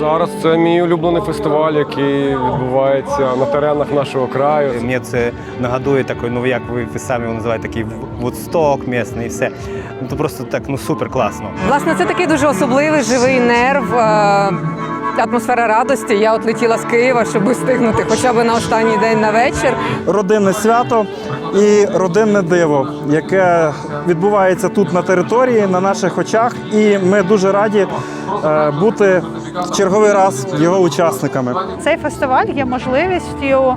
Зараз це мій улюблений фестиваль, який відбувається на теренах нашого краю. Мені це нагадує такий, ну як ви, самі його називаєте, такий вудсток місний і все. Ну то просто так ну супер класно. Власне, це такий дуже особливий живий нерв. е, Атмосфера радості. Я от летіла з Києва, щоб встигнути хоча б на останній день на вечір. родинне свято і родинне диво, яке відбувається тут на території, на наших очах. І ми дуже раді е, бути в черговий раз його учасниками. Цей фестиваль є можливістю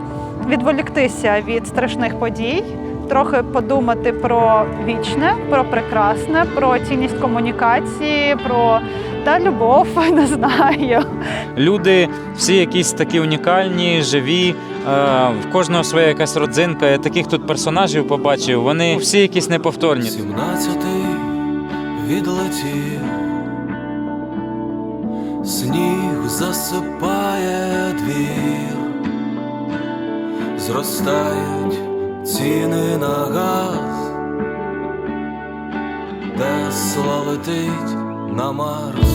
відволіктися від страшних подій, трохи подумати про вічне, про прекрасне, про цінність комунікації, про та любов, не знаю. Люди всі якісь такі унікальні, живі. е, В кожного своя якась родзинка. Я таких тут персонажів побачив. Вони всі якісь неповторні. Сімнадцятий відлетів, сніг засипає двір, зростають ціни на газ, Тесла летить на Марс.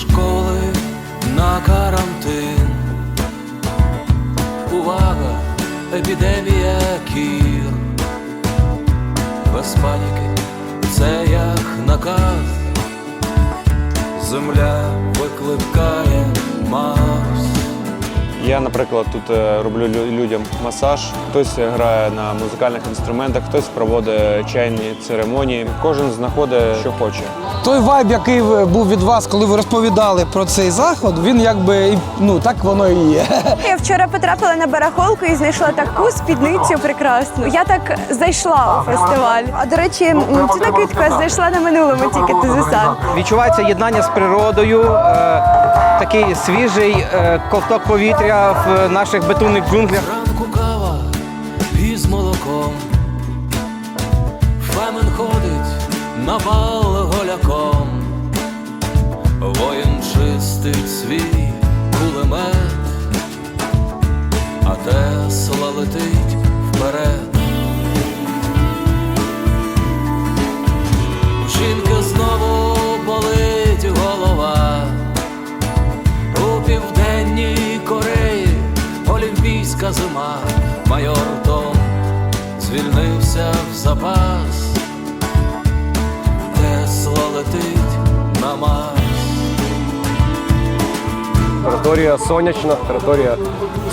Школи на карантин. Увага, епідемія кір. Без паніки, Земля викликає наприклад, тут е, роблю лю- людям масаж. Хтось грає на музикальних інструментах, хтось проводить чайні церемонії. Кожен знаходить, що хоче. Той вайб, який був від вас, коли ви розповідали про цей заход, він якби ну так воно і є. Я вчора потрапила на барахолку і знайшла таку спідницю прекрасну. Я так зайшла у фестиваль. А до речі, цю накидку я знайшла на минулому тільки Тезусан. Відчувається єднання з природою, е, такий свіжий е, ковток повітря в наших бетонних джунглях. Ранку кава із молоком. Фемен ходить на бал голяком. Воїн чистить свій кулемет, а Тесла летить вперед. Зима, майор Том звільнився в запас, Тесла летить на Марс. Територія сонячна, територія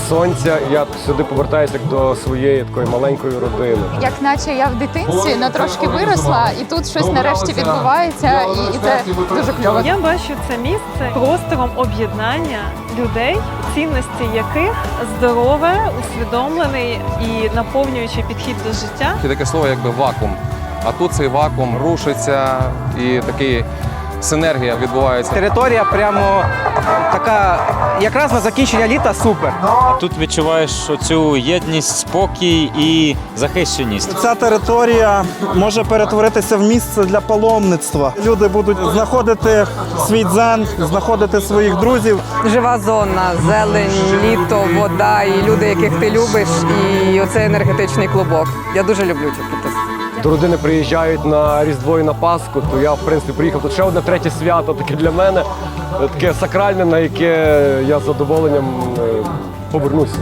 сонця. Я сюди повертаюся як до своєї такої маленької родини. Як наче я в дитинстві на трошки виросла, і тут щось нарешті відбувається, і, і це дуже кльово. Я бачу це місце простором об'єднання людей, цінності яких здорове, усвідомлений і наповнюючий підхід до життя. Є таке слово, якби вакуум. А тут цей вакуум рушиться і такий синергія відбувається. Територія прямо така, якраз на закінчення літа супер. Тут відчуваєш цю єдність, спокій і захищеність. Ця територія може перетворитися в місце для паломництва. Люди будуть знаходити свій дзен, знаходити своїх друзів. Жива зона, зелень, літо, вода і люди, яких ти любиш, і оцей енергетичний клубок. Я дуже люблю ці тут. До родини приїжджають на Різдво і на Пасху, то я в принципі приїхав. Тут ще одне третє свято, таке для мене, таке сакральне, на яке я з задоволенням повернусь. повернуся.